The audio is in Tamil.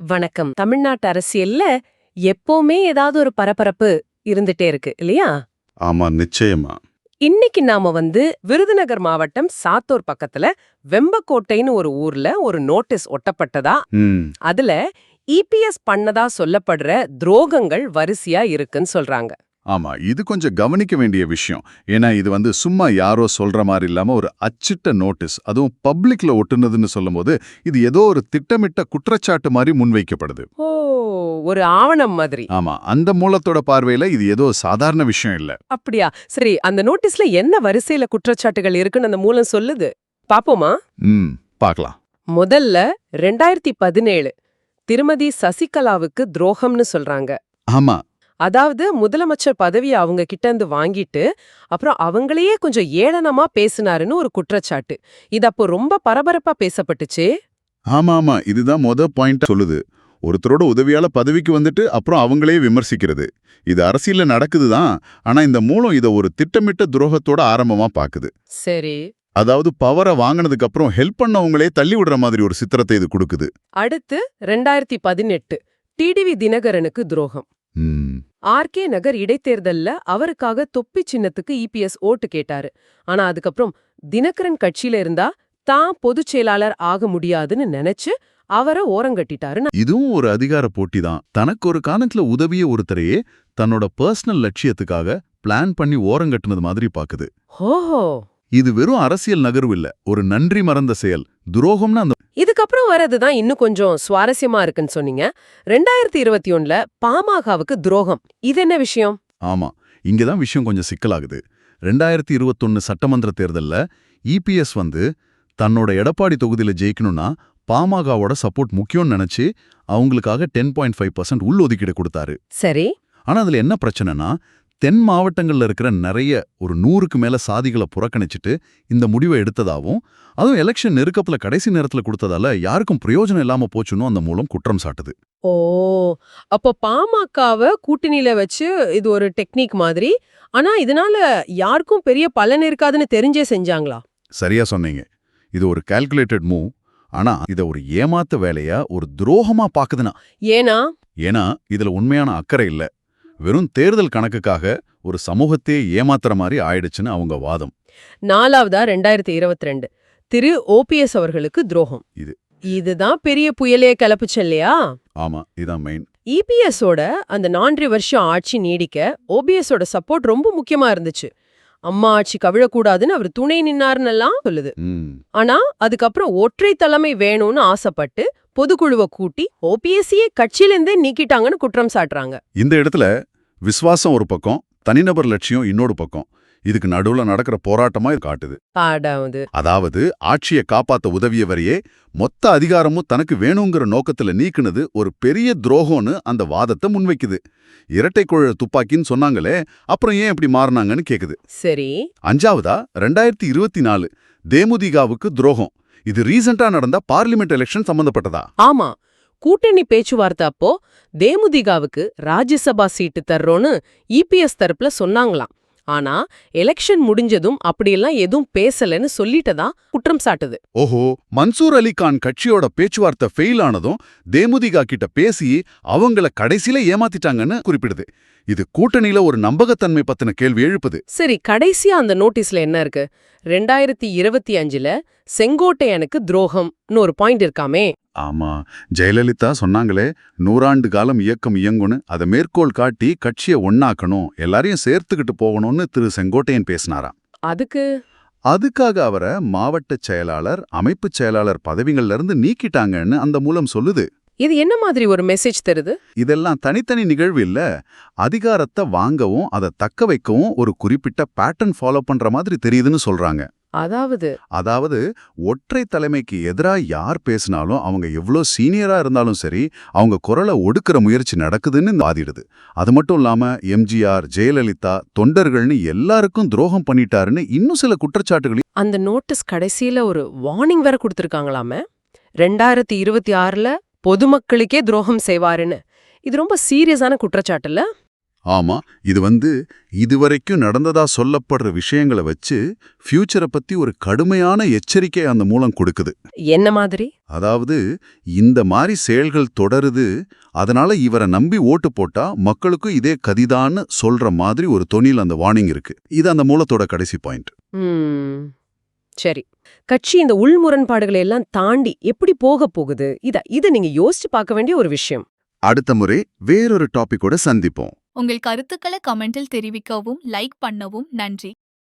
வணக்கம். தமிழ்நாட்டு அரசியல்ல எப்பவுமே ஏதாவது ஒரு பரபரப்பு இருந்துட்டே இருக்கு இல்லையா? ஆமா நிச்சயமா. இன்னைக்கு நாம வந்து விருதுநகர் மாவட்டம் சாத்தூர் பக்கத்துல வெம்பக்கோட்டைன்னு ஒரு ஊர்ல ஒரு நோட்டீஸ் ஒட்டப்பட்டதா? அதுல இபிஎஸ் பண்ணதா சொல்லப்படுற துரோகங்கள் வரிசையா இருக்குன்னு சொல்றாங்க. ஆமா இது கொஞ்சம் கவனிக்க வேண்டிய விஷயம். ஏன்னா இது வந்து சும்மா யாரோ சொல்ற மாதிரி இல்லாம ஒரு அச்சிட்ட நோட்டீஸ் அதுவும் பப்ளிக்ல ஒட்டுனதுன்னு சொல்லும்போது இது ஏதோ ஒரு திட்டமிட்ட குற்றச்சாட்டு மாதிரி முன்வைக்கப்படுது. ஓ ஒரு ஆவணம் மாதிரி. ஆமா அந்த மூலத்தோட பார்வையில இது ஏதோ சாதாரண விஷயம் இல்ல. அப்படியா? சரி அந்த நோட்டீஸ்ல என்ன வரிசையில குற்றச்சாட்டுகள் இருக்குன்னு அந்த மூலம் சொல்லுது. பாப்போமா? ம் பார்க்கலாம் முதல்ல ரெண்டாயிரத்தி பதினேழு திருமதி சசிகலாவுக்கு துரோகம்னு சொல்றாங்க. ஆமா அதாவது முதலமைச்சர் பதவியை அவங்க கிட்ட இருந்து வாங்கிட்டு அப்புறம் அவங்களையே கொஞ்சம் ஏளனமா பேசினாருன்னு ஒரு குற்றச்சாட்டு. இது அப்போ ரொம்ப பரபரப்பா பேசப்பட்டுச்சே? ஆமா ஆமா இதுதான் மொத பாயிண்ட் சொல்லுது. ஒருத்தரோட உதவியால பதவிக்கு வந்துட்டு அப்புறம் அவங்களே விமர்சிக்கிறது. இது அரசியல்ல நடக்குதுதான் ஆனா இந்த மூலம் இத ஒரு திட்டமிட்ட துரோகத்தோட ஆரம்பமா பாக்குது. சரி. அதாவது பவரை வாங்கினதுக்கு அப்புறம் ஹெல்ப் பண்ணவங்களே தள்ளி விடுற மாதிரி ஒரு சித்திரத்தை இது கொடுக்குது. அடுத்து ரெண்டாயிரத்தி பதினெட்டு டிடிவி தினகரனுக்கு துரோகம். ஆர்கே நகர் இடைத்தேர்தல்ல அவருக்காக தொப்பி சின்னத்துக்கு இபிஎஸ் ஓட்டு கேட்டாரு. ஆனா அதுக்கப்புறம் தினகரன் கட்சியில இருந்தா தான் பொதுச் செயலாளர் ஆக முடியாதுன்னு நினைச்சு அவரை ஓரங்கட்டிட்டாரு இதுவும் ஒரு அதிகார போட்டி தான் தனக்கு ஒரு காலத்துல உதவிய ஒருத்தரையே தன்னோட பர்சனல் லட்சியத்துக்காக பிளான் பண்ணி ஓரங்கட்டுனது மாதிரி பாக்குது. ஓஹோ! இது வெறும் அரசியல் நகர்வு இல்ல. ஒரு நன்றி மறந்த செயல். துரோகம்னு அந்த இதுக்கப்புறம் வரதுதான் இன்னும் கொஞ்சம் சுவாரஸ்யமா இருக்குன்னு சொன்னீங்க. ரெண்டாயிரத்தி இருபத்தி ஒண்ணுல பாமகவுக்கு துரோகம். இது என்ன விஷயம்? ஆமா இங்கதான் விஷயம் கொஞ்சம் சிக்கலாகுது. ரெண்டாயிரத்தி இருபத்தொன்னு சட்டமன்ற தேர்தல்ல இபிஎஸ் வந்து தன்னோட எடப்பாடி தொகுதியில ஜெயிக்கணும்னா பாமகவோட சப்போர்ட் முக்கியம்னு நினைச்சு அவங்களுக்காக டென் பாயிண்ட் ஃபைவ் பர்சன்ட் உள்ஒதுக்கீடு கொடுத்தாரு. சரி. ஆனா அதுல என்ன பிரச்சனைனா தென் மாவட்டங்கள்ல இருக்கிற நிறைய ஒரு நூறுக்கு மேல சாதிகளை புறக்கணிச்சிட்டு இந்த முடிவை எடுத்ததாவும் அதுவும் எலெக்ஷன் நெருக்கத்துல கடைசி நேரத்துல கொடுத்ததால யாருக்கும் பிரயோஜனம் இல்லாம போச்சுன்னு அந்த மூலம் குற்றம் சாட்டுது. ஓ அப்போ பாமகவை கூட்டணியில வச்சு இது ஒரு டெக்னிக் மாதிரி. ஆனா இதனால யாருக்கும் பெரிய பலன் இருக்காதுன்னு தெரிஞ்சே செஞ்சாங்களா? சரியா சொன்னீங்க. இது ஒரு கால்குலேட்டட் மூவ் ஆனா இத ஒரு ஏமாத்த வேலையா ஒரு துரோகமா பாக்குதுன்னா? ஏனா ஏன்னா இதுல உண்மையான அக்கறை இல்ல. வெறும் தேர்தல் கணக்குக்காக ஒரு சமூகத்தையே ஏமாத்துற மாதிரி ஆயிடுச்சுன்னு அவங்க வாதம். நாலாவதா ரெண்டாயிரத்தி இருபத்தி ரெண்டு திரு ஓபிஎஸ் அவர்களுக்கு துரோகம். இது. இதுதான் பெரிய புயலே கிளப்புச்சு இல்லையா ஆமா இதான் மெயின் இபிஎஸ் ஓட அந்த நான்கு வருஷம் ஆட்சி நீடிக்க ஓபிஎஸ் ஓட சப்போர்ட் ரொம்ப முக்கியமா இருந்துச்சு. அம்மா ஆட்சி கவிழக்கூடாதுன்னு அவர் துணை நின்னாருன்னெல்லாம் சொல்லுது. ஆனா அதுக்கப்புறம் ஒற்றை தலைமை வேணும்னு ஆசைப்பட்டு பொதுக்குழுவை கூட்டி ஓபிஎஸ்சியே கட்சியிலேருந்தே நீக்கிட்டாங்கன்னு குற்றம் சாட்டுறாங்க. இந்த இடத்துல விசுவாசம் ஒரு பக்கம் தனிநபர் லட்சியம் இன்னொரு பக்கம். இதுக்கு நடுவுல நடக்கிற போராட்டமா இது காட்டுது. அதாவது அதாவது ஆட்சியை காப்பாத்த உதவியவரையே மொத்த அதிகாரமும் தனக்கு வேணுங்கிற நோக்கத்துல நீக்குனது ஒரு பெரிய துரோகம்னு அந்த வாதத்தை முன்வைக்குது. இரட்டை குழல் துப்பாக்கின்னு சொன்னாங்களே அப்புறம் ஏன் இப்படி மாறினாங்கன்னு கேக்குது. சரி. அஞ்சாவதா? ரெண்டாயிரத்தி இருபத்தி நாலு. தேமுதிகாவுக்கு துரோகம். இது ரீசெண்டா நடந்த பார்லிமெண்ட் எலெக்ஷன் சம்பந்தப்பட்டதா? ஆமா. கூட்டணி பேச்சுவார்த்தை அப்போ தேமுதிகாவுக்கு ராஜ்யசபா சீட்டு தர்றோன்னு இபிஎஸ் தரப்புல சொன்னாங்களாம். ஆனா எலெக்ஷன் முடிஞ்சதும் அப்படியெல்லாம் எதுவும் பேசலன்னு சொல்லிட்டதா குற்றம் சாட்டுது. ஓஹோ மன்சூர் அலி கான் கட்சியோட பேச்சுவார்த்தை ஃபெயில் ஆனதும் தேமுதிகா கிட்ட பேசி அவங்கள கடைசியில ஏமாத்திட்டாங்கன்னு குறிப்பிடுது. இது கூட்டணியில ஒரு நம்பகத்தன்மை பத்தின கேள்வி எழுப்புது. சரி கடைசியா அந்த நோட்டீஸ்ல என்ன இருக்கு? ரெண்டாயிரத்தி இருபத்தி அஞ்சுல செங்கோட்டையனுக்கு துரோகம்னு ஒரு பாயிண்ட் இருக்காமே. ஆமா ஜெயலலிதா சொன்னாங்களே நூறாண்டு காலம் இயக்கம் இயங்குன்னு அதை மேற்கோள் காட்டி கட்சியை ஒண்ணாக்கணும் எல்லாரையும் சேர்த்துக்கிட்டு போகணும்னு திரு. செங்கோட்டையன் பேசினாராம். அதுக்கு? அதுக்காக அவரை மாவட்ட செயலாளர் அமைப்புச் செயலாளர் பதவிகள்ல இருந்து நீக்கிட்டாங்கன்னு அந்த மூலம் சொல்லுது. இது என்ன மாதிரி ஒரு மெசேஜ் தருது? இதெல்லாம் தனித்தனி நிகழ்வு இல்ல. அதிகாரத்தை வாங்கவும் அதை தக்க வைக்கவும் ஒரு குறிப்பிட்ட பேட்டர்ன் ஃபாலோ பண்ற மாதிரி தெரியுதுன்னு சொல்றாங்க. அதாவது அதாவது ஒற்றை தலைமைக்கு எதிரா யார் பேசினாலும் அவங்க எவ்வளோ சீனியரா இருந்தாலும் சரி அவங்க குரலை ஒடுக்குற முயற்சி நடக்குதுன்னு வாதிடுது. அது மட்டும் இல்லாம எம்ஜிஆர் ஜெயலலிதா தொண்டர்கள்னு எல்லாருக்கும் துரோகம் பண்ணிட்டாருன்னு இன்னும் சில குற்றச்சாட்டுகள் அந்த நோட்டீஸ் கடைசியில ஒரு வார்னிங் வேற கொடுத்திருக்காங்களாமே. ரெண்டாயிரத்தி இருபத்தி ஆறுல பொதுமக்களுக்கே துரோகம் செய்வாருன்னு. இது ரொம்ப சீரியஸான குற்றச்சாட்டுல ஆமா இது வந்து இதுவரைக்கும் நடந்ததா சொல்லப்படுற விஷயங்களை வச்சு ஃபியூச்சரை பத்தி ஒரு கடுமையான எச்சரிக்கை அந்த மூலம் கொடுக்குது. என்ன மாதிரி? அதாவது இந்த மாதிரி செயல்கள் தொடருது அதனால இவரை நம்பி ஓட்டு போட்டா மக்களுக்கும் இதே கதிதான்னு சொல்ற மாதிரி ஒரு தொனியில் அந்த வார்னிங் இருக்கு. இது அந்த மூலத்தோட கடைசி பாயிண்ட் சரி. கட்சி இந்த உள் முரண்பாடுகளை எல்லாம் தாண்டி எப்படி போக போகுது? இத இத நீங்க யோசிச்சு பார்க்க வேண்டிய ஒரு விஷயம். அடுத்த முறை வேறொரு டாபிக்கோட சந்திப்போம். உங்கள் கருத்துக்களை கமெண்டில் தெரிவிக்கவும் லைக் பண்ணவும் நன்றி.